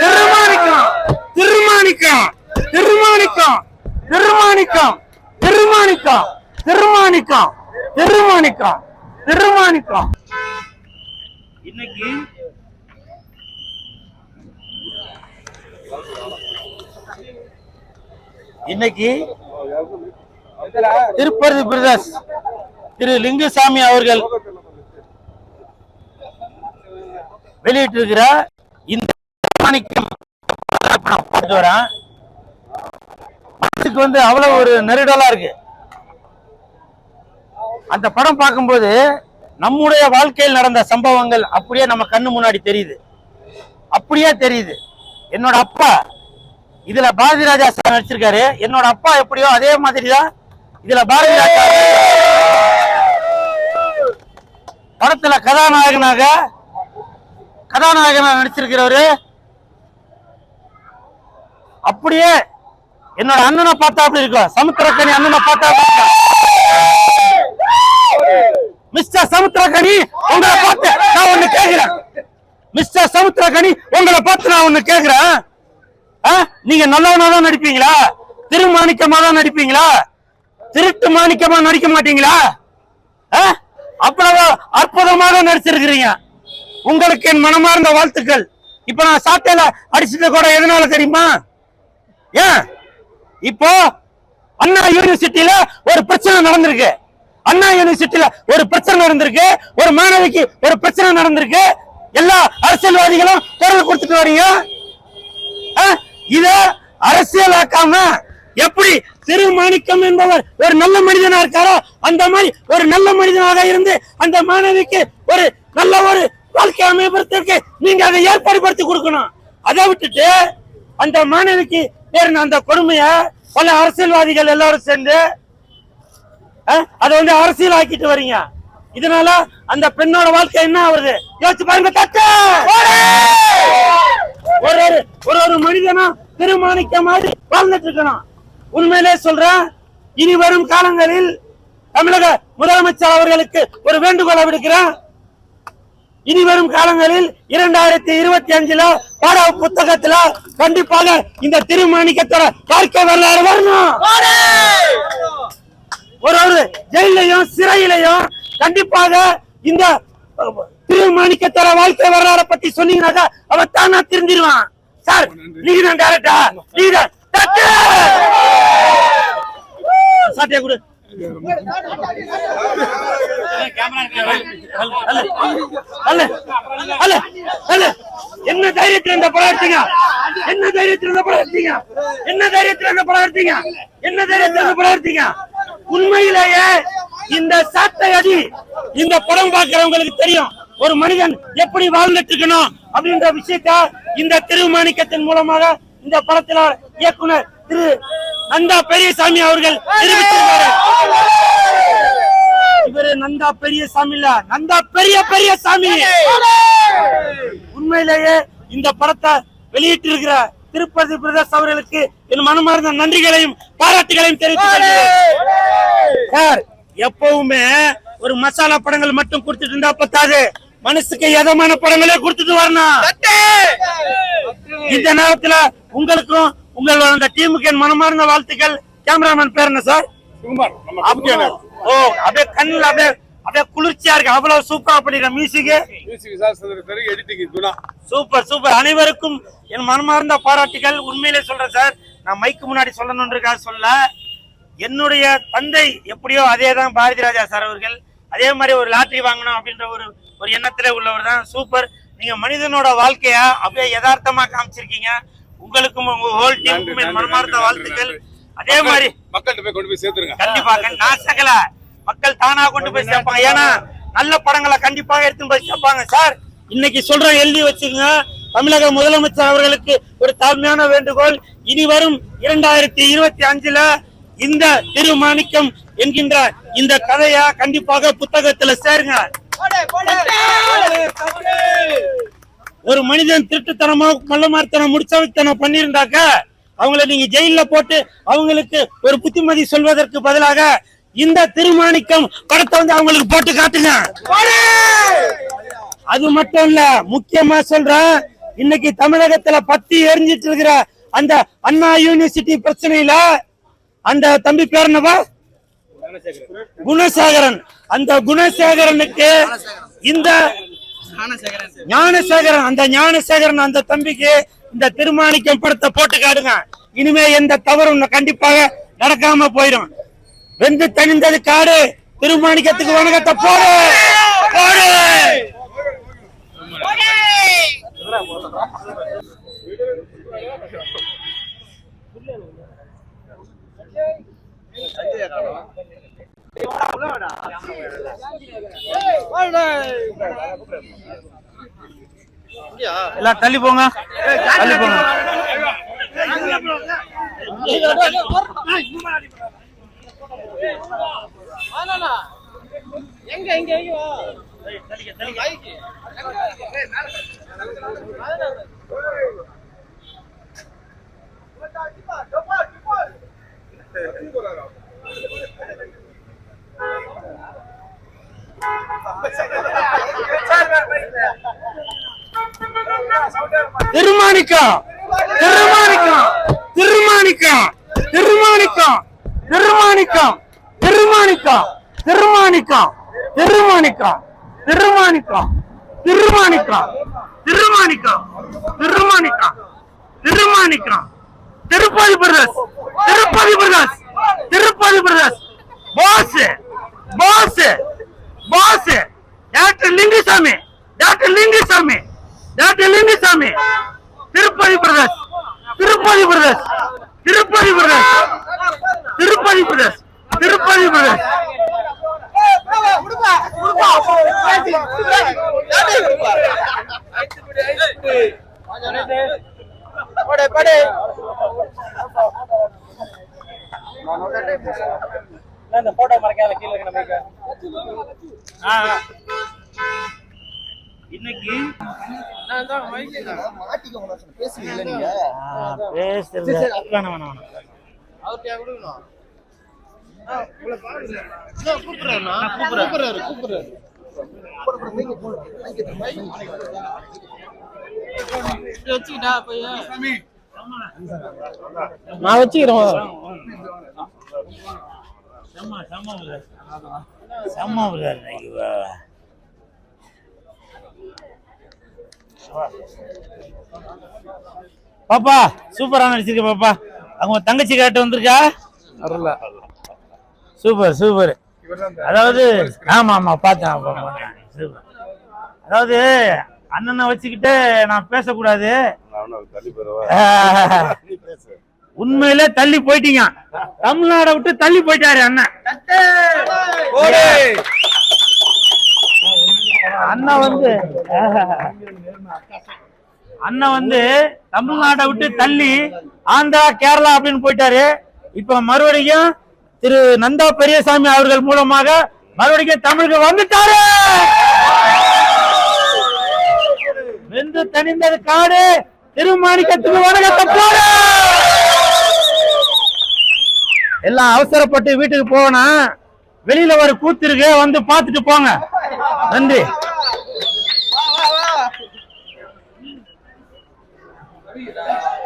திருமாணிக்கம் திருமாணிக்கம் திருமாணிக்கம் திருமாணிக்கம் திருமாணிக்கம் திருமாணிக்கம் திருமாணிக்கம் திருமாணிக்கம் திருமாணிக்கம் இன்னைக்கு இன்னைக்கு திருப்பதி பிரதர்ஸ் திரு லிங்குசாமி அவர்கள் வெளியிட்டிருக்கிற இந்த போட்டு வரேன் மனசுக்கு வந்து அவ்வளவு ஒரு நெருடலா இருக்கு. அந்த படம் பார்க்கும்போது நம்முடைய வாழ்க்கையில் நடந்த சம்பவங்கள் அப்படியே நம்ம கண்ணு முன்னாடி தெரியுது. அப்படியே தெரியுது. என்னோட அப்பா இதுல பாரதி ராஜா சார் நடிச்சிருக்காரு. என்னோட அப்பா எப்படியோ அதே மாதிரி தான் இதுல பாரதி ராஜா. படத்துல கதாநாயகனாக கதாநாயகனா நடிச்சிருக்கிறவரு. அப்படியே என்னோட அண்ணனை பார்த்தா அப்படி இருக்கும் சமுத்திரக்கணி அண்ணனை பார்த்தா மிஸ்டர் சமுத்திரக்கணி உங்களை பார்த்து நான் ஒண்ணு கேக்குறேன் மிஸ்டர் சமுத்திரக்கணி உங்களை பார்த்து நான் ஒண்ணு கேக்குறேன் ஆ? நீங்க நல்லவனா தான் நடிப்பீங்களா? திருமாணிக்கமா தான் நடிப்பீங்களா? திருட்டு மாணிக்கமா நடிக்க மாட்டீங்களா? ஆ? அவ்வளவு அற்புதமாக நடிச்சிருக்கிறீங்க. உங்களுக்கு என் மனமார்ந்த வாழ்த்துக்கள். இப்ப நான் சாட்டையில அடிச்சது கூட எதனால தெரியுமா? ஏன்? இப்போ அண்ணா யூனிவர்சிட்டியில ஒரு பிரச்சனை நடந்திருக்கு. அண்ணா யூனிவர்சிட்டியில ஒரு பிரச்சனை நடந்திருக்கு. ஒரு மாணவிக்கு ஒரு பிரச்சனை நடந்திருக்கு. எல்லா அரசியல்வாதிகளும் குரல் கொடுத்துட்டு வரீங்க. ஆ? இத அரசியலாக்காம எப்படி திருமாணிக்கம் என்பவர் ஒரு நல்ல மனிதனா இருக்காரோ அந்த மாதிரி ஒரு நல்ல மனிதனாக இருந்து அந்த மாணவிக்கு ஒரு நல்ல ஒரு வாழ்க்கை அமைப்பதற்கு நீங்க அதை ஏற்பாடு படுத்தி கொடுக்கணும். அதை விட்டுட்டு அந்த மாணவிக்கு பேர் அந்த கொடுமைய பல அரசியல்வாதிகள் எல்லாரும் சேர்ந்து அதை வந்து அரசியல் ஆக்கிட்டு வரீங்க. இதனால அந்த பெண்ணோட வாழ்க்கை என்ன ஆகுது யோசிச்சு பாருங்க தட்டு ஒரு ஒரு ஒரு ஒரு மனிதனும் திருமாணிக்க மாதிரி வாழ்ந்துட்டு இருக்கணும். உண்மையிலே சொல்றேன் இனி வரும் காலங்களில் தமிழக முதலமைச்சர் அவர்களுக்கு ஒரு வேண்டுகோளை விடுக்கிறேன். இனி வரும் காலங்களில் இரண்டாயிரத்தி இருபத்தி அஞ்சுல பாட புத்தகத்துல கண்டிப்பாக இந்த திருமாணிக்கத்தோட வாழ்க்கை வரலாறு வரணும். ஒரு ஒரு ஜெயிலையும் சிறையிலையும் கண்டிப்பாக இந்த திருமாணிக்கத்தோட வாழ்க்கை வரலாறை பத்தி சொன்னீங்கன்னாக்கா அவன் தானா திருந்திருவான் சார் நீங்க தான் டேரக்டா நீங்க! சாட்டையை கொடு. என்ன தைரியத்துல இந்த படம் எடுத்தீங்க என்ன தைரியத்தில் இந்த படம் எடுத்தீங்க என்ன தைரியத்துல இந்த படம் எடுத்தீங்க என்ன தைரியத்தில் இந்த படம் எடுத்தீங்க உண்மையிலேயே இந்த சாட்டை அடி இந்த படம் பார்க்கிறவங்களுக்கு தெரியும் ஒரு மனிதன் எப்படி வாழ்ந்துட்டு இருக்கணும் அப்படின்ற விஷயத்த இந்த திருமாணிக்கத்தின் மூலமாக இந்த படத்தில இயக்குனர் திரு நந்தா பெரியசாமி அவர்கள் தெரிவித்திருக்கிறார் இவரு நந்தா பெரிய சாமி இல்ல நந்தா பெரிய பெரிய சாமி உண்மையிலேயே இந்த படத்தை வெளியிட்டு இருக்கிற திருப்பதி பிரதர்ஸ் அவர்களுக்கு என் மனமார்ந்த நன்றிகளையும் பாராட்டுகளையும் தெரிவித்துக் சார் எப்பவுமே ஒரு மசாலா படங்கள் மட்டும் கொடுத்துட்டு இருந்தா பத்தாது. மனசுக்கு எதமான படங்களே கொடுத்துட்டு வரணும். இந்த நேரத்துல உங்களுக்கும் உங்களோட அந்த டீமுக்கு என் மனமார்ந்த வாழ்த்துக்கள். கேமராமேன் பேர் என்ன சார் ஓ அப்படியே கண்ணுல அப்படியே அப்படியே குளிர்ச்சியா இருக்கு. அவ்வளவு சூப்பரா பண்ணிருக்க மியூசிக் சூப்பர் சூப்பர் அனைவருக்கும் என் மனமார்ந்த பாராட்டுகள் உண்மையிலே சொல்றேன் சார் நான் மைக்கு முன்னாடி சொல்லணுன்றதுக்காக சொல்ல என்னுடைய தந்தை எப்படியோ அதே தான் பாரதி ராஜா சார் அவர்கள். அதே மாதிரி ஒரு லாட்டரி வாங்கணும் அப்படின்ற ஒரு ஒரு எண்ணத்துல உள்ளவர் தான். சூப்பர் நீங்க மனிதனோட வாழ்க்கைய அப்படியே யதார்த்தமா காமிச்சிருக்கீங்க. உங்களுக்கும் உங்க ஹோல் டீமுக்கும் என் மனமார்ந்த வாழ்த்துக்கள். அதே மாதிரி மக்கள்கிட்ட போய் கொண்டு போய் சேர்த்துருங்க. கண்டிப்பாக நான் சகல மக்கள் தானா கொண்டு போய் சேர்ப்பாங்க. ஏன்னா நல்ல படங்களை கண்டிப்பாக எடுத்துன்னு போய் சேர்ப்பாங்க. சார் இன்னைக்கு சொல்ற எழுதி வச்சுக்கோங்க. தமிழக முதலமைச்சர் அவர்களுக்கு ஒரு தாழ்மையான வேண்டுகோள். இனி வரும் இரண்டாயிரத்தி இருபத்தி அஞ்சுல இந்த திருமாணிக்கம் என்கின்ற இந்த கதைய கண்டிப்பாக புத்தகத்துல சேருங்க. ஒரு மனிதன் திருட்டுத்தனமா மல்லமார்த்தனம் முடிச்சவைத்தனம் பண்ணியிருந்தாக்க அவங்கள நீங்க ஜெயில போட்டு அவங்களுக்கு ஒரு புத்திமதி சொல்வதற்கு பதிலாக இந்த திருமாணிக்கம் படத்தை வந்து அவங்களுக்கு போட்டு காட்டுங்க. அது மட்டும் இல்ல முக்கியமா சொல்றேன் இன்னைக்கு தமிழகத்துல பத்தி எரிஞ்சிட்டு இருக்கிற அந்த அண்ணா யூனிவர்சிட்டி பிரச்சனையில அந்த தம்பி பேர் என்னவா? குணசேகரன். அந்த குணசேகரனுக்கு இந்த ஞானசேகரன் அந்த ஞானசேகரன் அந்த தம்பிக்கு இந்த திருமாணிக்கம் படத்தை போட்டு காடுங்க இனிமே எந்த தவறும் கண்டிப்பாக நடக்காம போயிடும். வெந்து தணிந்தது காடு திருமாணிக்கத்துக்கு வணக்கத்தை போடு. போடு. எல்லாம் தள்ளி போங்க. தள்ளி போங்க. எங்க எங்க எங்க Thirumanikkam Thirumanikkam Thirumanikkam Thirumanikkam Thirumanikkam Thirumanikkam Thirumanikkam Thirumanikkam Thirumanikkam Thirumanikkam Thirumanikkam Thirumanikkam Thirumanikkam Tirupati brothers Tirupati brothers Tirupati brothers boss boss boss doctor Lingusamy doctor Lingusamy doctor Lingusamy Tirupati brothers Tirupati brothers Tirupati brothers Tirupati brothers Tirupati brothers இந்த இன்னைக்கு? மாட்டிக்கோங்க பேசுவீங்க நீங்க பேசுறது வேணாம் வேணாம் வேணாம். அவர்கிட்ட கொடுக்கணும் கூப்பிடுறாருண்ணா கூப்பிடுறாரு கூப்பிடுறாரு. நான் வச்சுக்கிறோம் செம்ம செம்ம செம்ம பாப்பா சூப்பரா நடிச்சிருக்க பாப்பா. அவங்க தங்கச்சி கேட்டு வந்திருக்கா? சூப்பர் சூப்பர் அதாவது ஆமா ஆமா பார்த்தேன். சூப்பர் அதாவது அண்ணனை வச்சுக்கிட்டு நான் பேசக்கூடாது. உண்மையிலே தள்ளி போயிட்டீங்க. தமிழ்நாடை விட்டு தள்ளி போயிட்டாரு அண்ணன். அண்ணன் வந்து அண்ணன் வந்து தமிழ்நாட்டை விட்டு தள்ளி ஆந்திரா கேரளா அப்படின்னு போயிட்டாரு. இப்ப மறுபடியும் திரு நந்தா பெரியசாமி அவர்கள் மூலமாக மறுபடியும் தமிழுக்கு வந்துட்டாரு. வெந்து தனிந்தது காடு திருமாணிக்கத்துக்கு வணக்கத்தை போற எல்லாம் அவசரப்பட்டு வீட்டுக்கு போனா வெளியில ஒரு கூத்து இருக்கு வந்து பார்த்துட்டு போங்க. நன்றி. Pirata.